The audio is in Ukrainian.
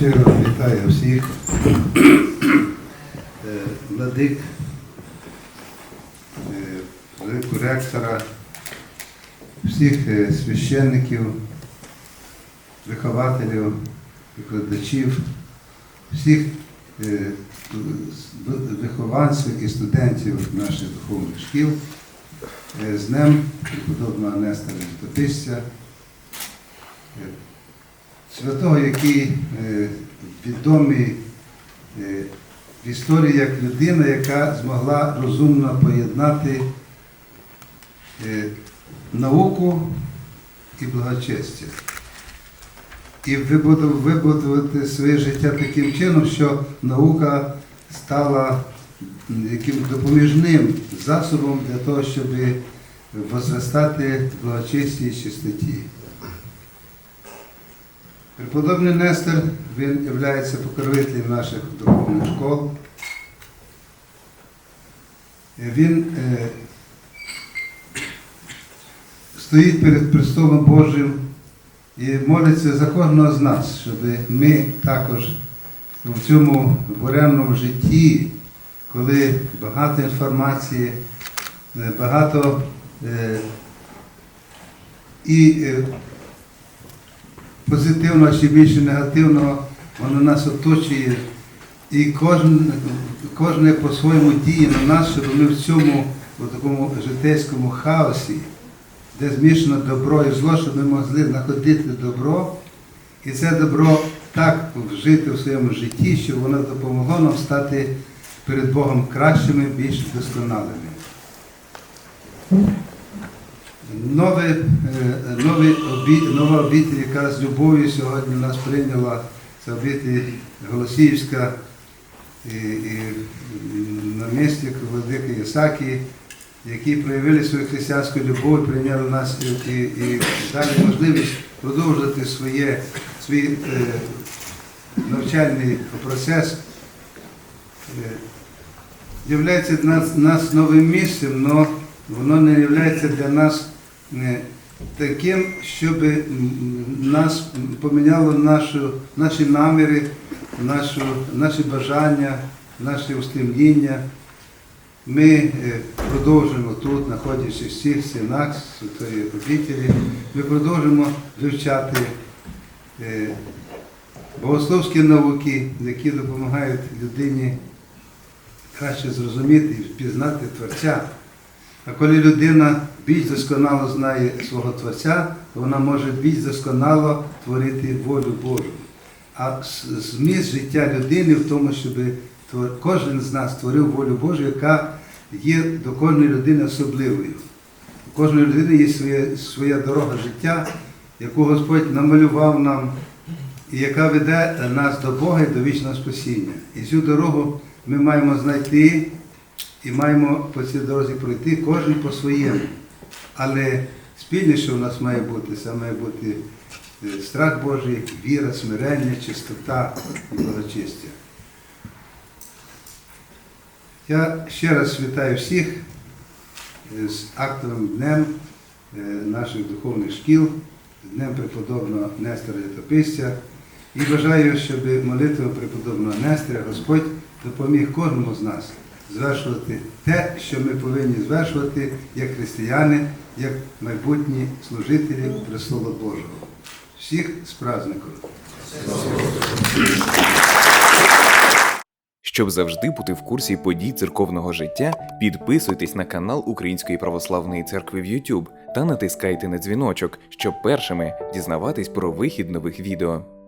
щиро вітаю всіх е, владик, е, владику ректора, всіх е, священників, вихователів, викладачів, всіх вихованців і студентів наших духовних шкіл. З Днем преподобного Нестора Літописця, святого, який е, відомий е, в історії як людина, яка змогла розумно поєднати е, науку і благочестя. І вибудувати своє життя таким чином, що наука стала яким допоміжним засобом для того, щоб возростати в благочесті і чистоті. Преподобний Нестор, він є покровителем наших духовних школ. Е, Він е, стоїть перед престолом Божим і молиться за кожного з нас, щоб ми також в цьому буремному житті, коли багато інформації, е, багато е, і е, позитивного чи більше негативного, воно нас оточує. І кожен, кожне по-своєму діє на нас, щоб ми в цьому в такому житейському хаосі, де змішано добро і зло, щоб ми могли знаходити добро, і це добро так вжити в своєму житті, щоб воно допомогло нам стати перед Богом кращими, більш досконалими. Нове, е, новий нова обітель, яка з любов'ю сьогодні нас прийняла, це обітель Голосіївська і, і намісник Владики Ісакі, які проявили свою християнську любов, прийняли нас і, і, і дали можливість продовжувати своє, свій е, навчальний процес. Е, Являється для нас, нас новим місцем, але воно не є для нас е, таким, щоб нас поміняло нашу, наші наміри, нашу, наші бажання, наші устремління. Ми е, продовжуємо тут, знаходячись в цих стінах Святої обітелі, ми продовжуємо вивчати е, богословські науки, які допомагають людині краще зрозуміти і впізнати Творця. А коли людина більш досконало знає свого Творця, то вона може більш досконало творити волю Божу. А зміст життя людини в тому, щоб кожен з нас творив волю Божу, яка є до кожної людини особливою. У кожної людини є своє, своя дорога життя, яку Господь намалював нам, і яка веде нас до Бога і до вічного спасіння. І цю дорогу ми маємо знайти і маємо по цій дорозі пройти кожен по-своєму. Але спільне, що в нас має бути, це має бути е, страх Божий, віра, смирення, чистота і благочестя. Я ще раз вітаю всіх е, з актовим днем е, наших духовних шкіл, днем преподобного Нестора Літописця. І бажаю, щоб молитвою преподобного Нестора Господь допоміг кожному з нас звершувати те, що ми повинні звершувати як християни, як майбутні служителі престолу Божого. Всіх з праздником! Щоб завжди бути в курсі подій церковного життя, підписуйтесь на канал Української православної церкви в YouTube та натискайте на дзвіночок, щоб першими дізнаватись про вихід нових відео.